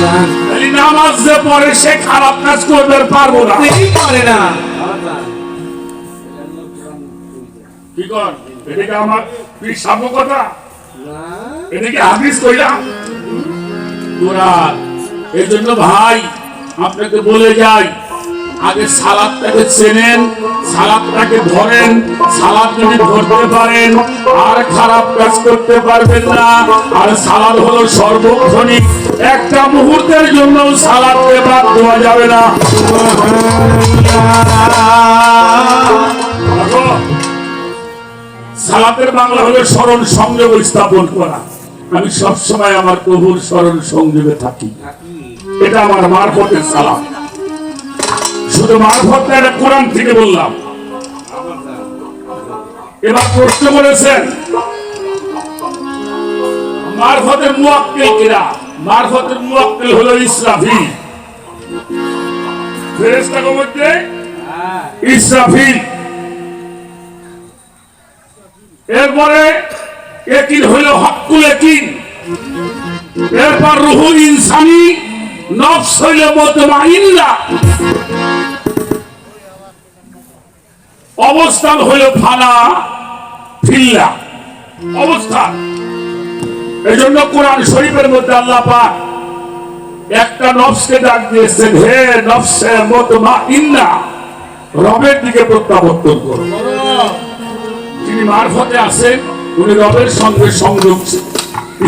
তাহলে নামাজ যে পরে সে খারাপ কাজ করবে পারব না। এই না। কি কর? এদিকে আমার তুই সাম্য কথা? এদিকে হাদিস কইলা তোরা এই জন্য ভাই আপনাকে বলে যাই। আগে সালাদটাকে চেনেন সালাদটাকে ধরেন সালাদ যদি ধরতে পারেন আর খারাপ কাজ করতে পারবেন না। আর সালাদ হলো সর্বক্ষণিক। একটা মুহূর্তের জন্য সালাদকে বাদ দেওয়া যাবে না। দেখো, সালাতের বাংলা হলো স্মরণ সংযোগ স্থাপন করা। আমি সবসময় আমার প্রভুর স্মরণ সংযোগে থাকি। এটা আমার মারফতের সালাম শুধু মারফত না, কোরআন থেকে বললাম। এবার প্রশ্ন করেছেন মারফতের মুয়াক্কিল কিরা? মারফতের মুয়াক্কিল হলো ইসরাফিল। ফেরেশতার মধ্যে? ইসরাফিল। এরপরে একিন হইল হকুল একিন এরপর রুহুল ইনসানি নফস হইল মুতমাইন্না অবস্থান হইল ফানা ফিল্লা অবস্থান এই জন্য কোরআন শরীফের মধ্যে আল্লাহ পাক একটা নফসকে ডাক দিয়েছেন হে নফসে মুতমাইন্না। রবের দিকে প্রত্যাবর্তন করো। যিনি মারফতে আছেন, উনি রবের সঙ্গে সংযোগ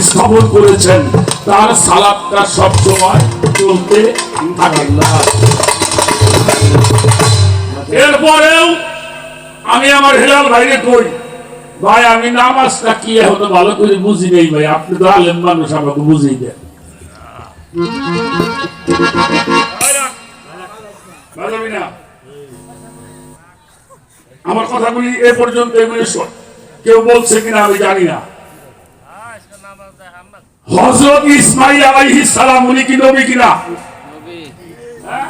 স্থাপন করেছেন। তার সালাদটা সব সময় চলতে থাকে। এরপরেও আমি আমার হেলাল ভাইরে কই? ভাই আমি নামাজটা কি এখনও ভালো করে বুঝি নেই ভাই? আপনি তো আলেম মানুষ আমাকে বুঝিয়ে দেন। আমার কথাগুলি এ পর্যন্ত এগুলি কেউ বলছে কিনা আমি জানি না। হজরত ইসমাইল আলাইহিস সালাম উনি কি নবী কিনা? হ্যাঁ?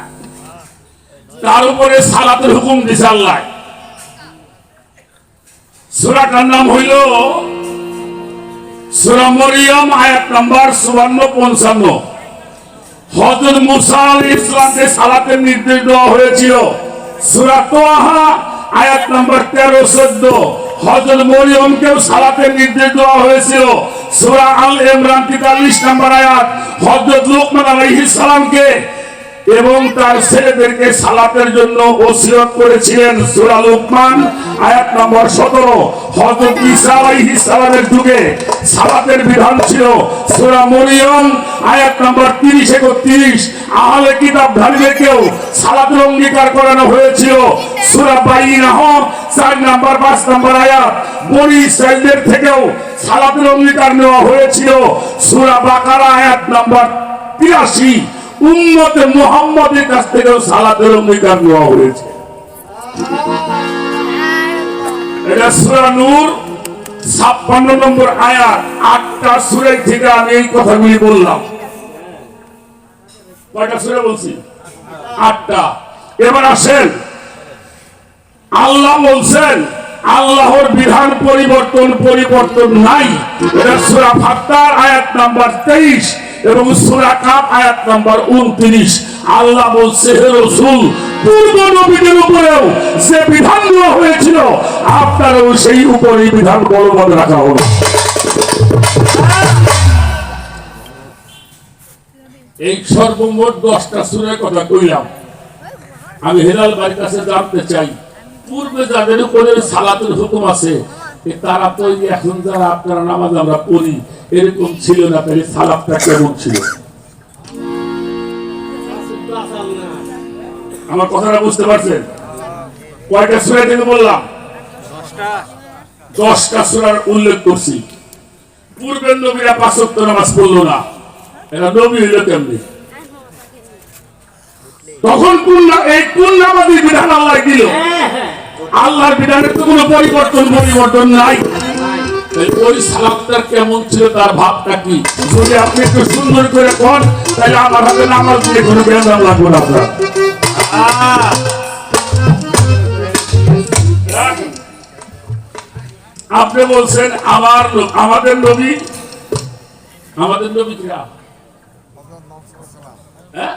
তার উপরে সালাতের হুকুম দিছে আল্লাহ। সূরাটার নাম হইল সূরা মরিয়ম, আয়াত নাম্বার 54 55 হযরত মুসা আলাইহিস সালামকে সালাতের নির্দেশ দেওয়া হয়েছিল। সূরা তোহা আয়াত নাম্বার 13 14 হযরত মরিয়মকেও সালাতের নির্দেশ দেওয়া হয়েছিল। সূরা আল ইমরান 43 নম্বর আয়াত। হযরত লোকমান আলাইহিস এবং তার ছেলেদেরকে সালাতের জন্য ওসিয়ত করেছিলেন সূরা লোকমান, আয়াত নম্বর 17 হযরত ঈসা আলাইহিস সালামের যুগে সালাতের বিধান ছিল সূরা মরিয়ম আয়াত নম্বর 30 31 আহলে কিতাবধারীদেরকেও সালাতের অঙ্গীকার করানো হয়েছিল। সূরা বাইনাহ 4 নম্বর 5 নম্বর আয়াত। বনি ইসরাইলদের থেকেও সালাতের অঙ্গীকার নেওয়া হয়েছিল। সূরা বাকারা, আয়াত নম্বর 83 উম্মতে মুহাম্মাদের কাছ থেকেও সালাতের অঙ্গীকার নেওয়া হয়েছে। আটটা এবার আল্লাহ বলছেন, আল্লাহর বিধান পরিবর্তন পরিবর্তন নাই। এটা ফাত্তার আয়াত নাম্বার 23 এবং সূরা কাফ আয়াত নাম্বার 29 আল্লাহ বলছে, হে রাসূল, পূর্ব নবীদের উপরেও যে বিধান দেওয়া হয়েছিল, আপনারও সেই উপরই বিধান বলবৎ রাখা হলো। এই সর্বমোট দশটা সুরের কথা কইলাম। আমি হেলাল বাড়ির কাছে জানতে চাই, পূর্বে যাদের উপরে সালাতের হুকুম আছে তারা তো এখন যারা আপনারা নামাজ আমরা পড়ি এরকম ছিল না তাহলে সালাদটা কেমন ছিল? আমার কথাটা বুঝতে পারছেন? কয়টা সুরা থেকে বললাম? দশটা। সুরার উল্লেখ করছি। পূর্বের নবীরা পাঁচত্ব নামাজ পড়ল না। এরা নবী হইল কেমনি? তখন কোন এই কোন নামাজের বিধান আল্লাহ দিল। আল্লাহর বিধানের তো কোনো পরিবর্তন পরিবর্তন নাই। ওই সালাদটার কেমন ছিল তার ভাবটা কি? যদি আপনি একটু সুন্দর করে কন, তাহলে আমার হাতে নামাজ দিয়ে কোনো বেদাম লাগবে না আপনার। আপনি বলছেন, আমার আমাদের নবী আমাদের নবী কিরা হ্যাঁ?